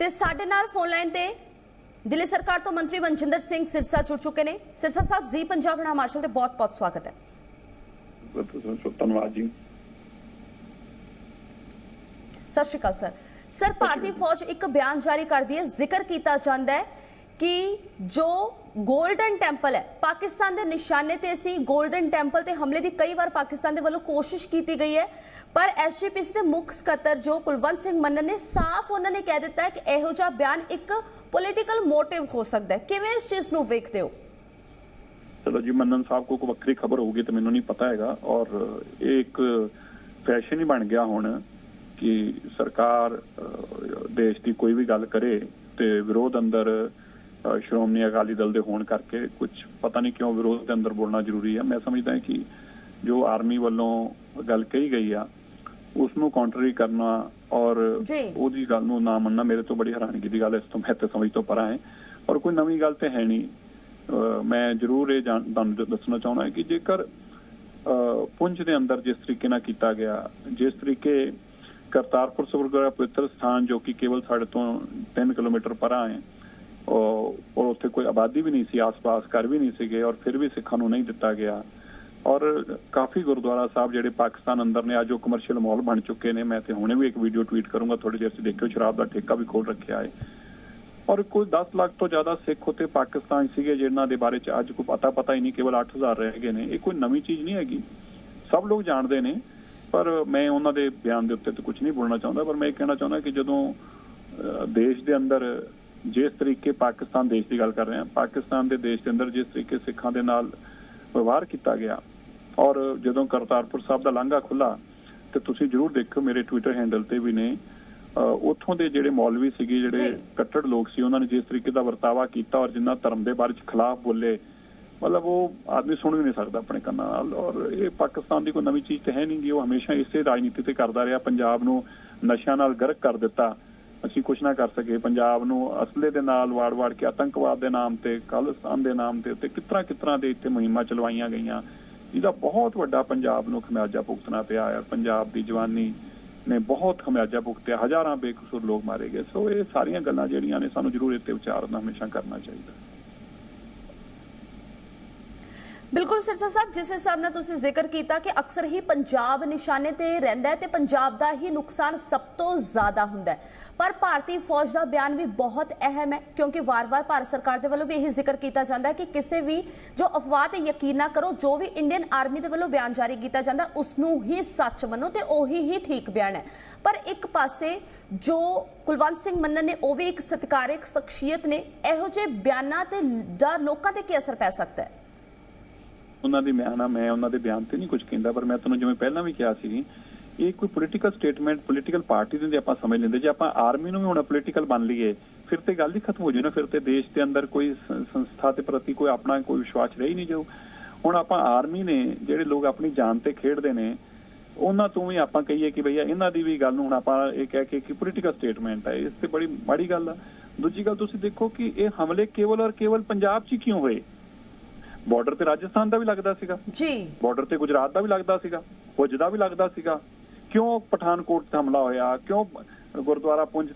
ਤੇ ਸਾਡੇ ਨਾਲ ਫੋਨ ਲਾਈਨ ਤੇ ਦਿੱਲੀ ਸਰਕਾਰ ਤੋਂ ਮੰਤਰੀ ਮਨਜਿੰਦਰ ਸਿੰਘ ਸਿਰਸਾ ਜੁੜ ਚੁੱਕੇ ਨੇ। ਸਿਰਸਾ ਸਾਹਿਬ ਜੀ ਪੰਜਾਬ ਹਿਮਾਚਲ ਤੇ ਬਹੁਤ-ਬਹੁਤ ਸਵਾਗਤ ਹੈ। ਧੰਨਵਾਦ ਜੀ। ਸਤਿ ਸ਼੍ਰੀ ਅਕਾਲ ਸਰ। ਸਰ ਭਾਰਤੀ ਫੌਜ ਇੱਕ ਬਿਆਨ ਜਾਰੀ ਕਰਦੀ ਹੈ ਜ਼ਿਕਰ ਕੀਤਾ ਜਾਂਦਾ ਹੈ ਕਿ ਜੋ ਗੋਲਡਨ ਟੈਂਪਲ ਹੈ। ਪਾਕਿਸਤਾਨ ਦੇ ਨਿਸ਼ਾਨੇ ਤੇ ਸੀ 골ਡਨ ਟੈਂਪਲ ਤੇ ਹਮਲੇ ਦੀ ਕਈ ਵਾਰ ਪਾਕਿਸਤਾਨ ਦੇ ਵੱਲੋਂ ਕੋਸ਼ਿਸ਼ ਕੀਤੀ ਗਈ ਹੈ। ਪਰ ਐਸਜੀਪੀਸੀ ਦੇ ਮੁੱਖ ਸਕੱਤਰ ਜੋ ਕੁਲਵੰਤ ਸਿੰਘ ਮੰਨਨ ਨੇ ਸਾਫ਼ ਉਹਨਾਂ ਨੇ ਕਹਿ ਦਿੱਤਾ ਹੈ ਕਿ ਇਹੋ ਜਿਹਾ ਬਿਆਨ ਇੱਕ ਪੋਲੀਟੀਕਲ ਮੋਟਿਵ ਹੋ ਸਕਦਾ ਹੈ। ਕਿਵੇਂ ਇਸ ਚੀਜ਼ ਨੂੰ ਵੇਖਦੇ ਹੋ? ਚਲੋ ਜੀ, ਮੰਨਨ ਸਾਹਿਬ ਕੋ ਕੋਈ ਵੱਖਰੀ ਖਬਰ ਹੋਊਗੀ ਤੇ ਮੈਨੂੰ ਨਹੀਂ ਪਤਾ ਹੈਗਾ। ਔਰ ਇਹ ਇੱਕ ਫੈਸ਼ਨ ਹੀ ਬਣ ਗਿਆ ਹੁਣ ਕਿ ਸਰਕਾਰ ਦੇਸ਼ ਦੀ ਕੋਈ ਵੀ ਗੱਲ ਕਰੇ ਤੇ ਵਿਰੋਧ ਅੰਦਰ ਸ਼੍ਰੋਮਣੀ ਅਕਾਲੀ ਦਲ ਦੇ ਹੋਣ ਕਰਕੇ ਕੁਝ ਪਤਾ ਨਹੀਂ ਕਿਉਂ ਵਿਰੋਧ ਦੇ ਅੰਦਰ ਬੋਲਣਾ ਜ਼ਰੂਰੀ ਹੈ ਮੈਂ ਸਮਝਦਾ ਹਾਂ ਕਿ ਜੋ ਆਰਮੀ ਵੱਲੋਂ ਗੱਲ ਕਹੀ ਗਈ ਆ ਉਸ ਨੂੰ ਕਾਉਂਟਰੀ ਕਰਨਾ ਔਰ। ਉਹਦੀ ਗੱਲ ਨੂੰ ਨਾ ਮੰਨਣਾ ਮੇਰੇ ਤੋਂ ਬੜੀ ਹੈਰਾਨਗੀ ਦੀ ਗੱਲ ਹੈ, ਇਸ ਤੋਂ ਮੈਂ ਤੇ ਸਮਝ ਤੋਂ ਪਰਾਂ ਹੈ। ਔਰ ਕੋਈ ਨਵੀਂ ਗੱਲ ਤੇ ਹੈ ਨਹੀਂ। ਮੈਂ ਜ਼ਰੂਰ ਇਹ ਤੁਹਾਨੂੰ ਦੱਸਣਾ ਚਾਹੁੰਦਾ ਕਿ ਜੇਕਰ ਪੁੰਛ ਦੇ ਅੰਦਰ ਜਿਸ ਤਰੀਕੇ ਨਾਲ ਕੀਤਾ ਗਿਆ ਜਿਸ ਤਰੀਕੇ ਕਰਤਾਰਪੁਰ ਸਾਹਿਬ ਗੁਰਦੁਆਰਾ ਪਵਿੱਤਰ ਸਥਾਨ ਜੋ ਕਿ ਕੇਵਲ ਸਾਡੇ ਤੋਂ 3 ਕਿਲੋਮੀਟਰ ਪਰਾਂ ਹੈ ਔਰ ਉੱਥੇ ਕੋਈ ਆਬਾਦੀ ਵੀ ਨਹੀਂ ਸੀ ਆਸ-ਪਾਸ ਘਰ ਵੀ ਨਹੀਂ ਸੀਗੇ ਔਰ ਫਿਰ ਵੀ ਸਿੱਖਾਂ ਨੂੰ ਨਹੀਂ ਦਿੱਤਾ ਗਿਆ। ਔਰ ਕਾਫੀ ਗੁਰਦੁਆਰਾ ਸਾਹਿਬ ਜਿਹੜੇ ਪਾਕਿਸਤਾਨ ਅੰਦਰ ਨੇ ਅੱਜ ਉਹ ਕਮਰਸ਼ੀਅਲ ਮਾਲ ਬਣ ਚੁੱਕੇ ਨੇ। ਮੈਂ ਤੇ ਹੁਣੇ ਵੀ ਇੱਕ ਵੀਡੀਓ ਟਵੀਟ ਕਰੂੰਗਾ ਥੋੜੀ ਦੇਰ ਚ ਦੇਖਿਓ ਸ਼ਰਾਬ ਦਾ ਠੇਕਾ ਵੀ ਖੋਲ ਰੱਖਿਆ ਹੈ। ਔਰ ਕੋਈ 10 ਲੱਖ ਤੋਂ ਜ਼ਿਆਦਾ ਸਿੱਖ ਉੱਥੇ ਪਾਕਿਸਤਾਨ ਸੀਗੇ ਜਿਨ੍ਹਾਂ ਦੇ ਬਾਰੇ ਚ ਅੱਜ ਕੋਈ ਪਤਾ ਪਤਾ ਹੀ ਨਹੀਂ ਕੇਵਲ 8000 ਰਹਿ ਗਏ ਨੇ। ਇਹ ਕੋਈ ਨਵੀਂ ਚੀਜ਼ ਨਹੀਂ ਹੈਗੀ। ਸਭ ਲੋਕ ਜਾਣਦੇ ਨੇ ਪਰ ਮੈਂ ਉਹਨਾਂ ਦੇ ਬਿਆਨ ਦੇ ਉੱਤੇ ਤਾਂ ਕੁਝ ਨਹੀਂ ਬੋਲਣਾ ਚਾਹੁੰਦਾ। ਪਰ ਮੈਂ ਇਹ ਕਹਿਣਾ ਚਾਹੁੰਦਾ ਕਿ ਜਦੋਂ ਅਹ, ਦੇਸ਼ ਦੇ ਅੰਦਰ ਜਿਸ ਤਰੀਕੇ ਪਾਕਿਸਤਾਨ ਦੇਸ਼ ਦੀ ਗੱਲ ਕਰ ਰਹੇ ਹਾਂ ਪਾਕਿਸਤਾਨ ਦੇ ਦੇਸ਼ ਦੇ ਅੰਦਰ ਜਿਸ ਤਰੀਕੇ ਸਿੱਖਾਂ ਦੇ ਨਾਲ ਵਿਵਹਾਰ ਕੀਤਾ ਗਿਆ ਔਰ ਜਦੋਂ ਕਰਤਾਰਪੁਰ ਸਾਹਿਬ ਦਾ ਲਾਂਘਾ ਖੁੱਲਾ ਤੇ ਤੁਸੀਂ ਜਰੂਰ ਦੇਖੋ ਮੇਰੇ ਟਵਿੱਟਰ ਹੈਂਡਲ ਤੇ ਵੀ ਨੇ ਉੱਥੋਂ ਦੇ ਜਿਹੜੇ ਮੌਲਵੀ ਸੀਗੇ ਜਿਹੜੇ। ਕੱਟੜ ਲੋਕ ਸੀ ਉਹਨਾਂ ਨੇ ਜਿਸ ਤਰੀਕੇ ਦਾ ਵਰਤਾਵਾ ਕੀਤਾ ਔਰ ਜਿੰਨਾ ਧਰਮ ਦੇ ਬਾਰੇ ਚ ਖਿਲਾਫ ਬੋਲੇ ਮਤਲਬ ਉਹ ਆਦਮੀ ਸੁਣ ਵੀ ਨਹੀਂ ਸਕਦਾ ਆਪਣੇ ਕੰਨਾਂ ਨਾਲ ਔਰ ਇਹ ਪਾਕਿਸਤਾਨ ਦੀ ਕੋਈ ਨਵੀਂ ਚੀਜ਼ ਤੇ ਹੈ ਨਹੀਂ ਗੀ ਉਹ ਹਮੇਸ਼ਾ ਇਸੇ ਰਾਜਨੀਤੀ ਤੇ ਕਰਦਾ ਰਿਹਾ ਪੰਜਾਬ ਨੂੰ ਨਸ਼ਿਆਂ ਨਾਲ ਗਰਕ ਕਰ ਦਿੱਤਾ ਅਸੀਂ ਕੁਝ ਨਾ ਕਰ ਸਕੇ ਪੰਜਾਬ ਨੂੰ ਅਸਲੇ ਦੇ ਨਾਲ ਵਾੜ-ਵਾੜ ਕੇ ਆਤੰਕਵਾਦ ਦੇ ਨਾਮ ਤੇ ਖਾਲਿਸਤਾਨ ਦੇ ਨਾਮ ਤੇ ਤੇ ਕਿਤਰਾ ਕਿਤਰਾ ਦੇ ਇੱਥੇ ਮੁਹਿੰਮਾਂ ਚਲਵਾਈਆਂ ਗਈਆਂ। ਜਿਹਦਾ ਬਹੁਤ ਵੱਡਾ ਪੰਜਾਬ ਨੂੰ ਖਮਿਆਜਾ ਭੁਗਤਣਾ ਪਿਆ ਹੈ। ਪੰਜਾਬ ਦੀ ਜਵਾਨੀ ਨੇ ਬਹੁਤ ਖਮਿਆਜਾ ਭੁਗਤਿਆ। ਹਜ਼ਾਰਾਂ ਬੇਕਸੂਰ ਲੋਕ ਮਾਰੇ ਗਏ। ਸੋ ਇਹ ਸਾਰੀਆਂ ਗੱਲਾਂ ਜਿਹੜੀਆਂ ਨੇ ਸਾਨੂੰ ਜ਼ਰੂਰ ਇੱਥੇ ਵਿਚਾਰਨਾ ਹਮੇਸ਼ਾ ਕਰਨਾ ਚਾਹੀਦਾ। ਬਿਲਕੁਲ ਸਿਰਸਾ ਸਾਹਿਬ, ਜਿਸ ਹਿਸਾਬ ਨਾਲ ਤੁਸੀਂ ਜ਼ਿਕਰ ਕੀਤਾ ਕਿ ਅਕਸਰ ਹੀ ਪੰਜਾਬ ਨਿਸ਼ਾਨੇ ਤੇ ਰਹਿੰਦਾ ਹੈ ਤੇ ਪੰਜਾਬ ਦਾ ਹੀ ਨੁਕਸਾਨ ਸਭ ਤੋਂ ਜ਼ਿਆਦਾ ਹੁੰਦਾ ਪਰ ਭਾਰਤੀ ਫੌਜ ਦਾ ਬਿਆਨ ਵੀ ਬਹੁਤ ਅਹਿਮ ਹੈ, ਕਿਉਂਕਿ ਵਾਰ-ਵਾਰ ਭਾਰਤ ਸਰਕਾਰ ਦੇ ਵੱਲੋਂ ਵੀ ਇਹੀ ਜ਼ਿਕਰ ਕੀਤਾ ਜਾਂਦਾ ਹੈ ਕਿ ਕਿਸੇ ਵੀ ਜੋ ਅਫਵਾਹ ਤੇ ਯਕੀਨ ਨਾ ਕਰੋ, ਜੋ ਵੀ ਇੰਡੀਅਨ ਆਰਮੀ ਦੇ ਵੱਲੋਂ ਬਿਆਨ ਜਾਰੀ ਕੀਤਾ ਜਾਂਦਾ ਉਸ ਨੂੰ ਹੀ ਸੱਚ ਮੰਨੋ ਤੇ ਉਹੀ ਹੀ ਠੀਕ ਬਿਆਨ ਹੈ। ਪਰ ਇੱਕ ਪਾਸੇ ਜੋ ਕੁਲਵੰਤ ਸਿੰਘ ਮੰਨਨ ਨੇ, ਉਹ ਵੀ ਇੱਕ ਸਤਿਕਾਰਕ ਸ਼ਖਸੀਅਤ ਨੇ, ਇਹੋ ਜਿਹੇ ਬਿਆਨਾਂ ਤੇ ਦਾ ਲੋਕਾਂ ਤੇ ਕੀ ਅਸਰ ਪੈ ਸਕਦਾ ਹੈ? ਉਹਨਾਂ ਦੀ ਬਿਆਨ ਆ ਮੈਂ ਉਹਨਾਂ ਦੇ ਬਿਆਨ ਤੇ ਨਹੀਂ ਕੁਝ ਕਹਿੰਦਾ, ਪਰ ਮੈਂ ਤੁਹਾਨੂੰ ਜਿਵੇਂ ਪਹਿਲਾਂ ਵੀ ਕਿਹਾ ਸੀ, ਇਹ ਕੋਈ ਪੋਲੀਟੀਕਲ ਸਟੇਟਮੈਂਟ ਪੋਲੀਟੀਕਲ ਪਾਰਟੀ ਦੇ ਆਪਾਂ ਸਮਝ ਲੈਂਦੇ, ਜੇ ਆਪਾਂ ਆਰਮੀ ਨੂੰ ਵੀ ਹੁਣ ਪੋਲੀਟੀਕਲ ਬਣ ਲਈਏ, ਫਿਰ ਤੇ ਗੱਲ ਹੀ ਖਤਮ ਹੋ ਜਾਊ ਨਾ, ਫਿਰ ਤੇ ਦੇਸ਼ ਦੇ ਅੰਦਰ ਕੋਈ ਸੰਸਥਾ ਦੇ ਪ੍ਰਤੀ ਕੋਈ ਆਪਣਾ ਕੋਈ ਵਿਸ਼ਵਾਸ ਰਹੀ ਹੀ ਨਹੀਂ ਜਾਊ। ਹੁਣ ਆਪਾਂ ਆਰਮੀ ਨੇ, ਜਿਹੜੇ ਲੋਕ ਆਪਣੀ ਜਾਨ ਤੇ ਖੇਡਦੇ ਨੇ, ਉਹਨਾਂ ਤੋਂ ਵੀ ਆਪਾਂ ਕਹੀਏ ਕਿ ਭਈਆ ਇਹਨਾਂ ਦੀ ਵੀ ਗੱਲ ਨੂੰ ਹੁਣ ਆਪਾਂ ਇਹ ਕਹਿ ਕੇ ਕਿ ਪੋਲੀਟੀਕਲ ਸਟੇਟਮੈਂਟ ਹੈ ਇਸ ਤੇ ਬੜੀ ਮਾੜੀ ਗੱਲ ਆ। ਦੂਜੀ ਗੱਲ ਤੁਸੀਂ ਦੇਖੋ ਕਿ ਇਹ ਹਮਲੇ ਕੇਵਲ ਔਰ ਕੇਵਲ ਪੰਜਾਬ 'ਚ ਹੀ ਕਿਉਂ ਹੋਏ? ਬਾਰਡਰ ਤੇ ਰਾਜਸਥਾਨ ਦਾ ਵੀ ਲੱਗਦਾ ਸੀਗਾ। ਜੀ। ਬਾਰਡਰ ਤੇ ਗੁਜਰਾਤ ਦਾ ਵੀ ਲੱਗਦਾ ਸੀਗਾ ਪੁੰਜ ਦਾ ਵੀ ਲੱਗਦਾ ਸੀਗਾ। ਕਿਉਂ ਪਠਾਨਕੋਟ ਤੇ ਹਮਲਾ ਹੋਇਆ? ਕਿਉਂ ਗੁਰਦੁਆਰਾ ਪੁੰਜ